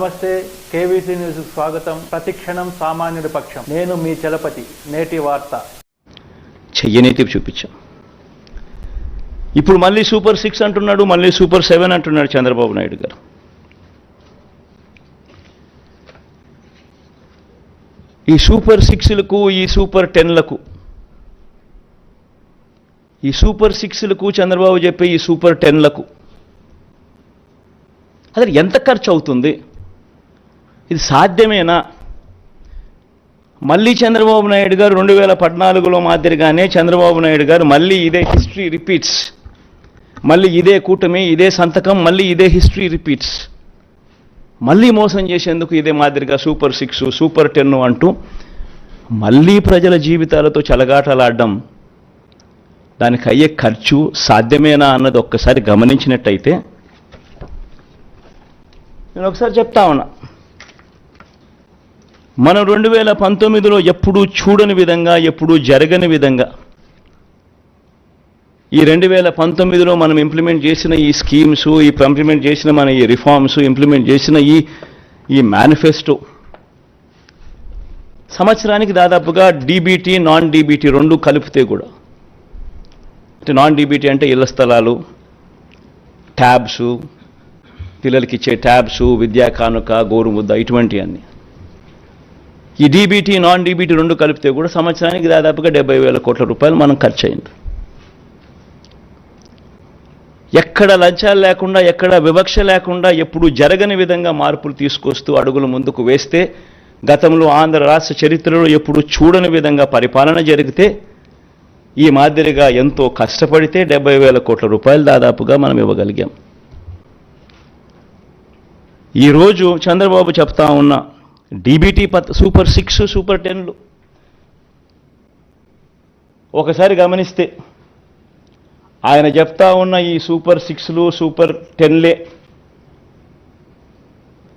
నమస్తే KVC news స్వాగతం. ప్రతిక్షణం సామాన్యుడి పక్షం. నేను మీ చలపతి. నేటి వార్త. చెయ్యనైతే చూపించాం. ఇప్పుడు మళ్ళీ సూపర్ సిక్స్ అంటున్నాడు మళ్ళీ సూపర్ సెవెన్ అంటున్నాడు చంద్రబాబు నాయుడు గారు. ఈ సూపర్ సిక్స్లకు ఈ సూపర్ టెన్లకు ఈ సూపర్ సిక్స్లకు చంద్రబాబు చెప్పే ఈ సూపర్ టెన్లకు అసలు ఎంత ఖర్చు అవుతుంది? ఇది సాధ్యమేనా? మళ్ళీ చంద్రబాబు నాయుడు గారు రెండు వేల పద్నాలుగులో మాదిరిగానే చంద్రబాబు నాయుడు గారు మళ్ళీ ఇదే హిస్టరీ రిపీట్స్ మళ్ళీ ఇదే కూటమి ఇదే సంతకం మళ్ళీ ఇదే హిస్టరీ రిపీట్స్ మళ్ళీ మోసం చేసేందుకు ఇదే మాదిరిగా సూపర్ సిక్స్ సూపర్ టెన్ అంటూ మళ్ళీ ప్రజల జీవితాలతో చెలగాటలాడడం దానికి అయ్యే ఖర్చు సాధ్యమేనా అన్నది ఒక్కసారి గమనించినట్టయితే నేను ఒకసారి చెప్తా ఉన్నా. మనం రెండు వేల పంతొమ్మిదిలో ఎప్పుడూ చూడని విధంగా ఎప్పుడూ జరగని విధంగా ఈ రెండు వేల పంతొమ్మిదిలో మనం ఇంప్లిమెంట్ చేసిన ఈ స్కీమ్స్ ఈ ఇంప్లిమెంట్ చేసిన మన ఈ రిఫార్మ్స్ ఇంప్లిమెంట్ చేసిన ఈ ఈ మేనిఫెస్టో సంవత్సరానికి దాదాపుగా డీబీటీ నాన్ డీబీటీ రెండు కలిపితే కూడా అంటే నాన్ డీబీటీ అంటే ఇళ్ళ స్థలాలు ట్యాబ్స్ పిల్లలకి ఇచ్చే ట్యాబ్స్ విద్యా కానుక గోరుముద్ద ఇటువంటివన్నీ. ఈ డీబీటీ నాన్ డీబీటీ రెండు కలిపితే కూడా సంవత్సరానికి దాదాపుగా డెబ్బై వేల కోట్ల రూపాయలు మనం ఖర్చు అయింది ఎక్కడ లంచాలు లేకుండా ఎక్కడ వివక్ష లేకుండా ఎప్పుడు జరగని విధంగా మార్పులు తీసుకొస్తూ అడుగులు ముందుకు వేస్తే గతంలో ఆంధ్ర రాష్ట్ర చరిత్రలో ఎప్పుడు చూడని విధంగా పరిపాలన జరిగితే ఈ మాదిరిగా ఎంతో కష్టపడితే డెబ్బై వేల కోట్ల రూపాయలు దాదాపుగా మనం ఇవ్వగలిగాం. ఈరోజు చంద్రబాబు చెప్తా ఉన్న డీబీటీ పత్ సూపర్ సిక్స్ సూపర్ టెన్లు ఒకసారి గమనిస్తే ఆయన చెప్తా ఉన్న ఈ సూపర్ సిక్స్లు సూపర్ టెన్లే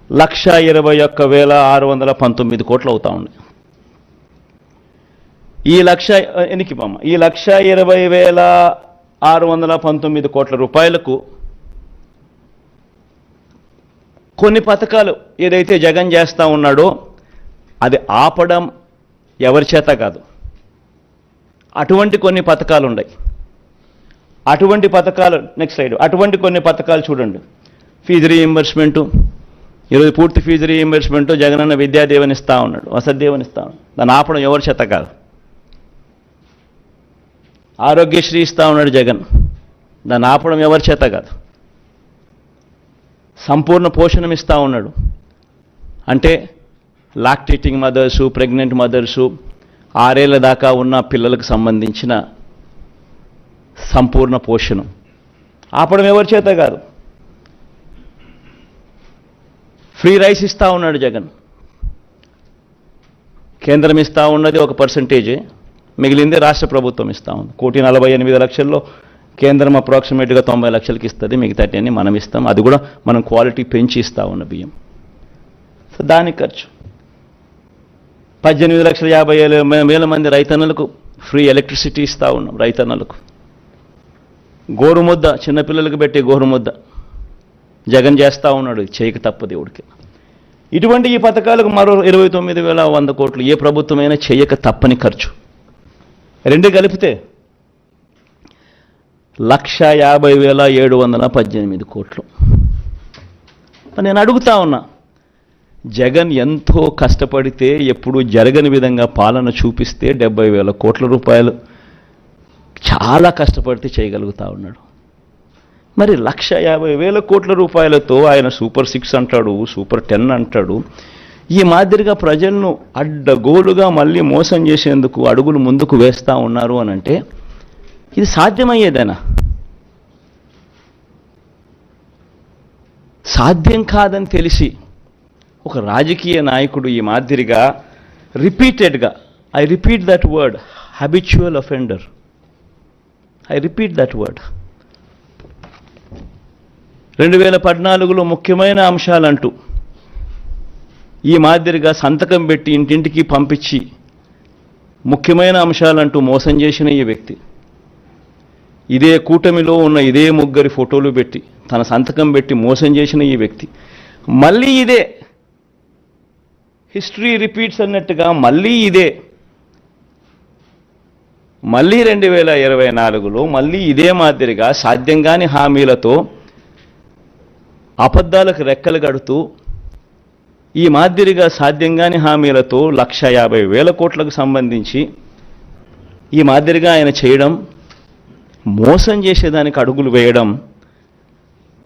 లక్ష ఇరవై ఒక్క వేల ఆరు వందల పంతొమ్మిది కోట్లు అవుతా ఉంది ఈ లక్ష ఎనికి పమ్మ ఈ లక్ష ఇరవై వేల ఆరు వందల పంతొమ్మిది కోట్ల రూపాయలకు కొన్ని పథకాలు ఏదైతే జగన్ చేస్తూ ఉన్నాడో అది ఆపడం ఎవరి చేత కాదు. అటువంటి కొన్ని పథకాలు ఉన్నాయి. అటువంటి పథకాలు నెక్స్ట్ సైడ్ అటువంటి కొన్ని పథకాలు చూడండి. ఫీజు రీఎంబర్స్మెంటు ఈరోజు పూర్తి ఫీజు రీఎంబర్స్మెంట్ జగనన్న విద్యాదేవని ఇస్తా ఉన్నాడు వసతిదేవని ఇస్తా ఉన్నాడు. దాన్ని ఆపడం ఎవరి చేత కాదు. ఆరోగ్యశ్రీ ఇస్తా ఉన్నాడు జగన్. దాన్ని ఆపడం ఎవరి చేత కాదు. సంపూర్ణ పోషణం ఇస్తూ ఉన్నాడు. అంటే లాక్టేటింగ్ మదర్సు ప్రెగ్నెంట్ మదర్సు ఆరేళ్ళ దాకా ఉన్న పిల్లలకు సంబంధించిన సంపూర్ణ పోషణం. ఆపడం ఎవరి చేత కాదు. ఫ్రీ రైస్ ఇస్తూ ఉన్నాడు జగన్. కేంద్రం ఇస్తూ ఉన్నది ఒక పర్సంటేజే. మిగిలింది రాష్ట్ర ప్రభుత్వం ఇస్తూ ఉంది. కోటి నలభై ఎనిమిది లక్షల్లో కేంద్రం అప్రాక్సిమేట్గా తొంభై లక్షలకి ఇస్తుంది మిగతా అన్ని మనం ఇస్తాం. అది కూడా మనం క్వాలిటీ పెంచి ఇస్తా ఉన్న బియ్యం. సో దానికి ఖర్చు. పద్దెనిమిది లక్షల యాభై ఏళ్ళ వేల మంది రైతన్నలకు ఫ్రీ ఎలక్ట్రిసిటీ ఇస్తూ ఉన్నాం రైతన్నలకు. గోరుముద్ద చిన్నపిల్లలకు పెట్టే గోరుముద్ద జగన్ చేస్తూ ఉన్నాడు చేయక తప్పదు దేవుడికి. ఇటువంటి ఈ పథకాలకు మరో ఇరవై తొమ్మిది వేల వంద కోట్లు ఏ ప్రభుత్వమైనా చేయక తప్పని ఖర్చు. రెండు కలిపితే లక్ష యాభై వేల ఏడు వందల పద్దెనిమిది కోట్లు. నేను అడుగుతా ఉన్నా జగన్ ఎంతో కష్టపడితే ఎప్పుడు జరగని విధంగా పాలన చూపిస్తే డెబ్బై వేల కోట్ల రూపాయలు చాలా కష్టపడితే చేయగలుగుతా ఉన్నాడు. మరి లక్ష యాభై వేల కోట్ల రూపాయలతో ఆయన సూపర్ సిక్స్ అంటాడు సూపర్ టెన్ అంటాడు. ఈ మాదిరిగా ప్రజలను అడ్డగోలుగా మళ్ళీ మోసం చేసేందుకు అడుగులు ముందుకు వేస్తూ ఉన్నారు అని అంటే ఇది సాధ్యమయ్యేదేనా? సాధ్యం కాదని తెలిసి ఒక రాజకీయ నాయకుడు ఈ మాదిరిగా రిపీటెడ్గా I repeat that word habitual offender I repeat that word రెండు వేల పద్నాలుగులో ముఖ్యమైన అంశాలంటూ ఈ మాదిరిగా సంతకం పెట్టి ఇంటింటికి పంపించి ముఖ్యమైన అంశాలంటూ మోసం చేసిన ఈ వ్యక్తి. ఇదే కూటమిలో ఉన్న ఇదే ముగ్గురి ఫోటోలు పెట్టి తన సంతకం పెట్టి మోసం చేసిన ఈ వ్యక్తి. మళ్ళీ ఇదే. హిస్టరీ రిపీట్స్ అన్నట్టుగా మళ్ళీ ఇదే. మళ్ళీ రెండు వేల ఇరవై నాలుగులో మళ్ళీ ఇదే మాదిరిగా సాధ్యం కాని హామీలతో అబద్ధాలకు రెక్కలు కడుతూ ఈ మాదిరిగా సాధ్యం కాని హామీలతో లక్ష యాభై వేల కోట్లకు సంబంధించి ఈ మాదిరిగా ఆయన చేయడం మోసం చేసేదానికి అడుగులు వేయడం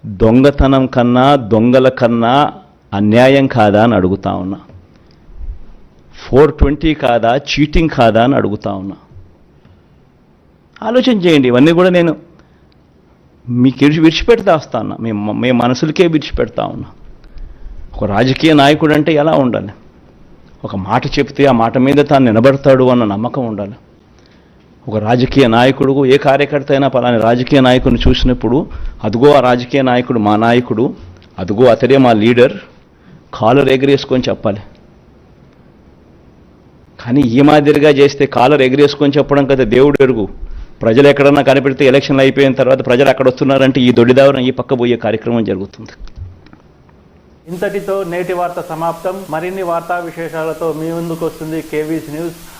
దొంగతనం కన్నా దొంగల కన్నా అన్యాయం కాదా అని అడుగుతా ఉన్నా. ఫోర్ ట్వంటీ కాదా చీటింగ్ కాదా అని అడుగుతా ఉన్నా. ఆలోచన చేయండి ఇవన్నీ కూడా నేను మీకు విడిచి విడిచిపెడతా వస్తా ఉన్నా. మీ మీ మనసులకే విడిచిపెడతా ఉన్నా. ఒక రాజకీయ నాయకుడు అంటే ఎలా ఉండాలి? ఒక మాట చెప్తే ఆ మాట మీద తాను నిలబడతాడు అన్న నమ్మకం ఉండాలి. ఒక రాజకీయ నాయకుడు ఏ కార్యకర్త అయినా పలాని రాజకీయ నాయకుడిని చూసినప్పుడు అదిగో ఆ రాజకీయ నాయకుడు మా నాయకుడు అదిగో అతడే మా లీడర్ కాలర్ ఎగరేసుకొని చెప్పాలి. కానీ ఈ మాదిరిగా చేస్తే కాలర్ ఎగరేసుకొని చెప్పడం కదా దేవుడు ఎరుగు. ప్రజలు ఎక్కడన్నా కనిపెడితే ఎలక్షన్లు అయిపోయిన తర్వాత ప్రజలు అక్కడ వస్తున్నారంటే ఈ దొడ్డిదావరం ఈ పక్క పోయే కార్యక్రమం జరుగుతుంది. ఇంతటితో నేటి వార్త సమాప్తం. మరిన్ని వార్తా విశేషాలతో మీ ముందుకు వస్తుంది KV's news.